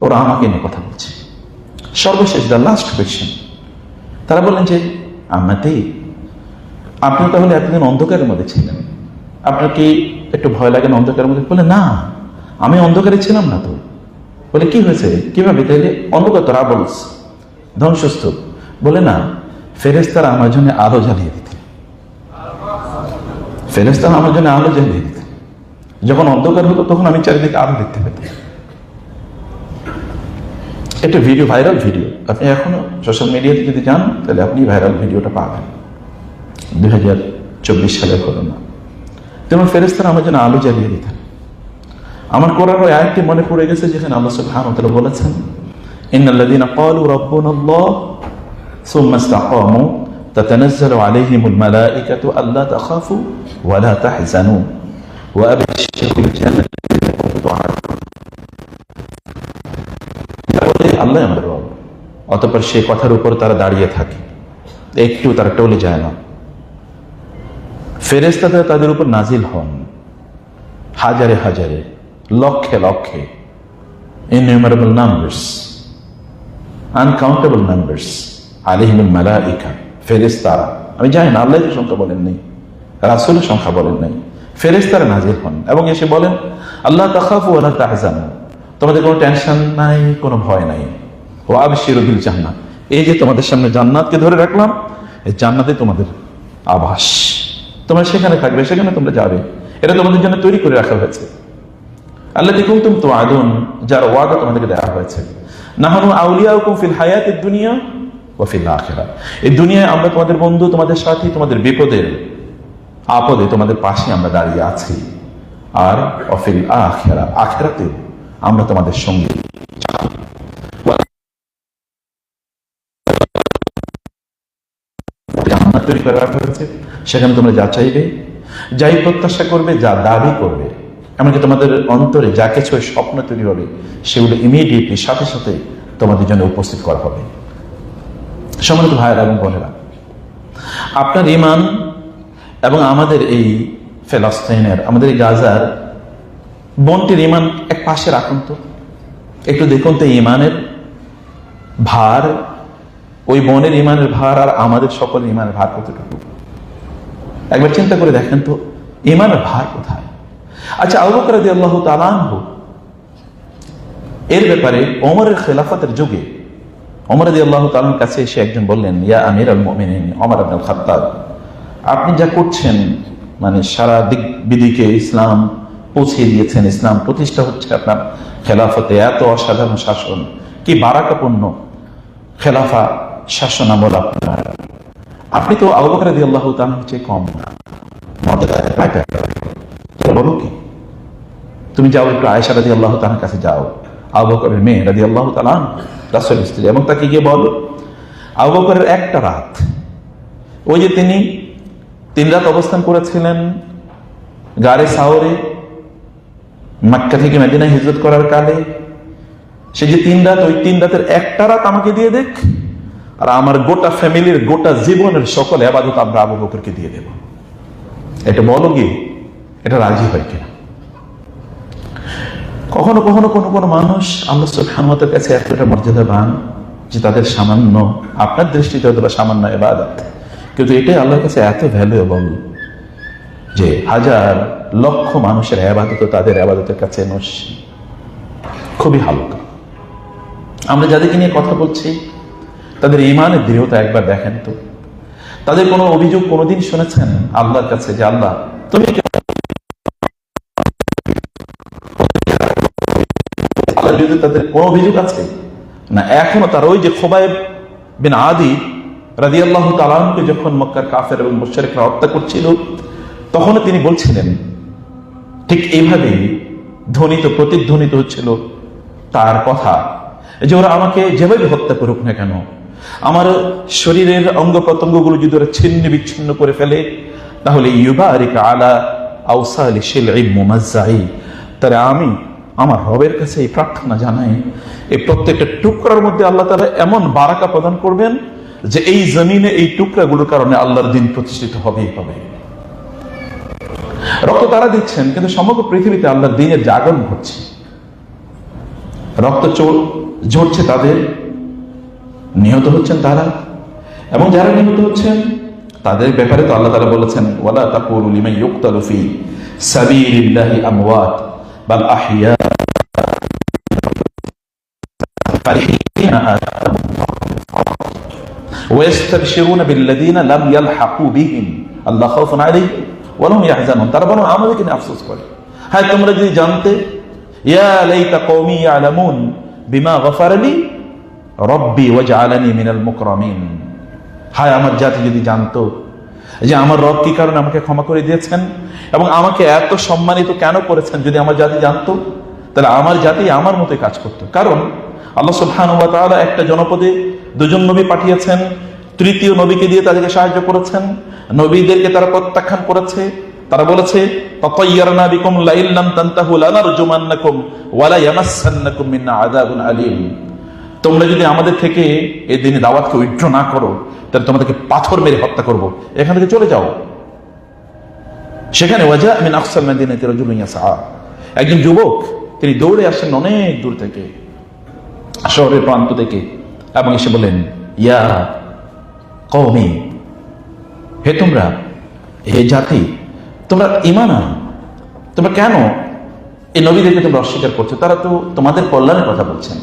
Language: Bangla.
ওরা আমাকে নিয়ে কথা বলছে। সর্বশেষ দ্য লাস্ট কোয়েশ্চেন তারা বললেন যে আমাতে আপনি তাহলে এতদিন অন্ধকারের মধ্যে ছিলেন। আপনার কি একটু ভয় লাগে না অন্ধকারের মধ্যে? বলে, না, আমি অন্ধকারে ছিলাম না তো। বলে, কি হয়েছে? কীভাবে? তাইলে অন্ধকার তো রাবলস। ধ্বংসস্তূপ। বলে, না ফেরেস্তারা আমার জন্য আলো জ্বালিয়ে দিতে ফেরেস্তারা আমার জন্য আলো জ্বালিয়ে দিতে যখন অন্ধকার হতো তখন আমি চারিদিকে আলো দেখতে পেতাম। একটা ভিডিও ভাইরাল ভিডিও আপনি এখনও সোশ্যাল মিডিয়াতে যদি যান, তাহলে আপনি ভাইরাল ভিডিওটা পাবেন। দুই হাজার চব্বিশ সালের ঘটনা। তেমন ফেরেস্তারা আমার জন্য আলো জ্বালিয়ে দিতেন। আমার কোরআন ওই আয়াতটি মনে পড়ে গেছে যেখানে আল্লাহ সুবহানাহু ওয়া তাআলা বলেছেন, ইন্নাল্লাযীনা ক্বালু রাব্বুনাল্লাহ সুম্মা ইসতাকামু তাতানাজ্জালু আলাইহিমুল মালাঈকাতু আল্লা তাখাফু ওয়া লা তাহজানু ওয়া আবশিরু বিল জান্নাতি আল্লাতী তু'আদুন বলে আল্লাহ আমার রব। অতঃপর সে কথার উপর তারা দাঁড়িয়ে থাকে। একটু তারা টলে যায় না। ফেরেস্তারা তাদের উপর নাজিল হন। হাজারে হাজারে, লক্ষে লক্ষে, innumerable numbers, uncountable numbers আলিহিমুল Malaika ফেরেস্তারা আমি জানি না, আল্লাহ সংখ্যা বলেন নেই, রাসুলের সংখ্যা বলেন নাই। ফেরেস্তারা নাজিল হন এবং এসে বলেন, আল্লাহ তাখাফু আল্লাহ তাহজানু। তোমাদের কোনো টেনশন নাই, কোনো ভয় নাই। ও আবিসির বিল জান্নাত এই যে তোমাদের সামনে জান্নাতকে ধরে রাখলাম, এই জান্নাতে তোমাদের আবাস। তোমরা সেখানে থাকবে, সেখানে তোমরা যাবে। এটা তোমাদের জন্য তৈরি করে রাখা হয়েছে। আল্লাহ দেখুন তুমি তো আদন যার ওয়াদা তোমাদেরকে দেওয়া হয়েছে। নাহানু আউলিয়া ফিল হায়াত দুনিয়া ও ফিল আখেরা। এই দুনিয়ায় আমরা তোমাদের বন্ধু, তোমাদের সাথী, তোমাদের বিপদের আপদে তোমাদের পাশে আমরা দাঁড়িয়ে আছি। আর অফিল আখেরা আখেরাতে আমরা তোমাদের সঙ্গে তৈরি করে রাখা হয়েছে। সেখানে তোমরা যা চাইবে, যাই প্রত্যাশা করবে, যা দাবি করবে, এমনকি তোমাদের অন্তরে যা কিছু স্বপ্ন তৈরি হবে, সেগুলো ইমিডিয়েটলি সাথে সাথে তোমাদের জন্য উপস্থিত করা হবে। সম্মানিত ভাইয়েরা এবং বোনেরা, আপনার ইমান এবং আমাদের এই ফেলাস্তাইনের আমাদের এই গাজার বনটির ইমান এক পাশে রাখুন তো। একটু দেখুন তো ইমানের ভার। ওই বনের ইমানের ভার আর আমাদের সকল ইমানের ভার কতটুকু? একবার চিন্তা করে দেখেন তো ইমানের ভার কোথায়? আচ্ছা আবু বকর রাদিয়াল্লাহু তাআলা আনহু, এর ব্যাপারে ওমরের খেলাফতের যুগে ওমর রাদিয়াল্লাহু তাআলার কাছে এসে একজন বললেন, ইয়া আমির আল মুমিনিন, ওমর ইবনে খাত্তাব আপনি যা করছেন মানে সারা দিক বিদিকে ইসলাম পৌঁছে দিয়েছেন ইসলাম। প্রতিষ্ঠা হচ্ছে আপনার খেলাফতে। এত অসাধারণ শাসন। কি বারাকাপূর্ণ খেলাফা শাসন আমল আপনার। আপনি তো আবু বকর রাদিয়াল্লাহু তাআলা হচ্ছে কম না। বলো কি? তুমি যাও একটু আয়েশা রাদি আল্লাহ তালার কাছে যাও। আবু বকরের মেয়ে রাদি আল্লাহ তালান রাসুল স্ত্রী। এবং তাকে গিয়ে বলো আবুবকরের একটা রাত, ওই যে তিনি তিন রাত অবস্থান করেছিলেন গারে সাওরে মাক্কা থেকে মেদিনায় হিজরত করার কালে, সে যে তিন রাত, ওই তিন রাতের একটা রাত আমাকে দিয়ে দেখ, আর আমার গোটা ফ্যামিলির গোটা জীবনের সকল আবাদত আমরা আবু বকরকে দিয়ে দেব। এটা বলো গিয়ে এটা রাজি হয় কিনা? কখনো কখনো কোনো কোনো মানুষ আমরা সুবহানাহুর কাছে এতটা মর্যাদাবান যে তাদের সামান্য, আপনার দৃষ্টিতে হয়তো সামান্য এবাদত কিন্তু এটাই আল্লাহর কাছে এত ভ্যালুয়েবল যে হাজার লক্ষ মানুষের আবাদত তাদের আবাদতের কাছে নস্যি খুবই হালকা। আমরা যাদেরকে নিয়ে কথা বলছি, তাদের ইমানের দৃঢ়তা একবার দেখেন তো। তাদের কোনো অভিযোগ কোনোদিন শুনেছেন আল্লাহর কাছে যে, আল্লাহ, তুমি বিরুদ্ধে তাদের কোন অভিযোগ আছে? না, এখনও তার ওই যে খোবাইব বিন আদি রাজি আল্লাহ তালানকে যখন মক্কার কাফের এবং মুশারিকরা হত্যা করছিল, তখনও তিনি বলছিলেন ঠিক এইভাবেই ধ্বনিত, প্রতিধ্বনিত হচ্ছিল তার কথা যে ওরা আমাকে যেভাবে হত্যা করুক না কেন, আমার শরীরের অঙ্গ প্রত্যঙ্গগুলো যদি ওরা ছিন্ন বিচ্ছিন্ন করে ফেলে, তাহলে ইউবারিকা আলা আউসালি শিল তাহলে আমি আমার রবের কাছে এই প্রার্থনা জানাই, এই প্রত্যেকটা টুকরার মধ্যে আল্লাহ তালা এমন বারাকা প্রদান করবেন যে এই জমিনে এই টুকরাগুলোর কারণে আল্লাহর দিন প্রতিষ্ঠিত হবেই হবে। রক্ত তারা দিচ্ছেন কিন্তু সমগ্র পৃথিবীতে আল্লাহর দিনের জাগরণ ঘটছে রক্ত চোর ঝরছে তাদের নিহত হচ্ছেন তারা এবং যারা নিহত হচ্ছেন তাদের ব্যাপারে তো আল্লাহ তাআলা বলেছেন ওয়ালা তাকুলু লিমান ইউকতালু ফি সাবিলিল্লাহি আমওয়াত বাল আহইয়া فرحين ويستبشرون بالذين لم يلحقوا بهم আল্লাহ خوف عليهم বলুন ইয়াহজান হন তারা বলুন আমাদেরকে নিয়ে আফসোস করে। হ্যাঁ তোমরা যদি জানতে, ইয়া লাইতা কৌমি আলামুন বিমা গফারলি রব্বি ওয়াজ আলানি মিনাল মুকরমিন। হায়, আমার জাতি যদি জানতো যে আমার রব কি কারণে আমাকে ক্ষমা করে দিয়েছেন এবং আমাকে এত সম্মানিত কেন করেছেন, যদি আমার জাতি জানতো, তাহলে আমার জাতি আমার মতোই কাজ করত। কারণ আল্লাহ সুবহান একটা জনপদে দুজন নবী পাঠিয়েছেন তৃতীয় নবীকে দিয়ে তাদেরকে সাহায্য করেছেন। নবীদেরকে তারা প্রত্যাখ্যান করেছে। তারা বলেছে তোমরা যদি আমাদের থেকে এই দিনে দাওয়াতকে উইথড্র না করো, তাহলে তোমাদেরকে পাথর মেরে হত্যা করব। এখান থেকে চলে যাও। সেখানে ওয়াজা একজন যুবক, তিনি দৌড়ে আসেন অনেক দূর থেকে, শহরের প্রান্ত থেকে, এবং এসে বলেন ইয়া কওমি, হে তোমরা, হে জাতি, তোমরা ইমান তোমরা কেন এই নবীদেরকে তোমরা অস্বীকার করছ? তারা তো তোমাদের কল্যাণের কথা বলছেন।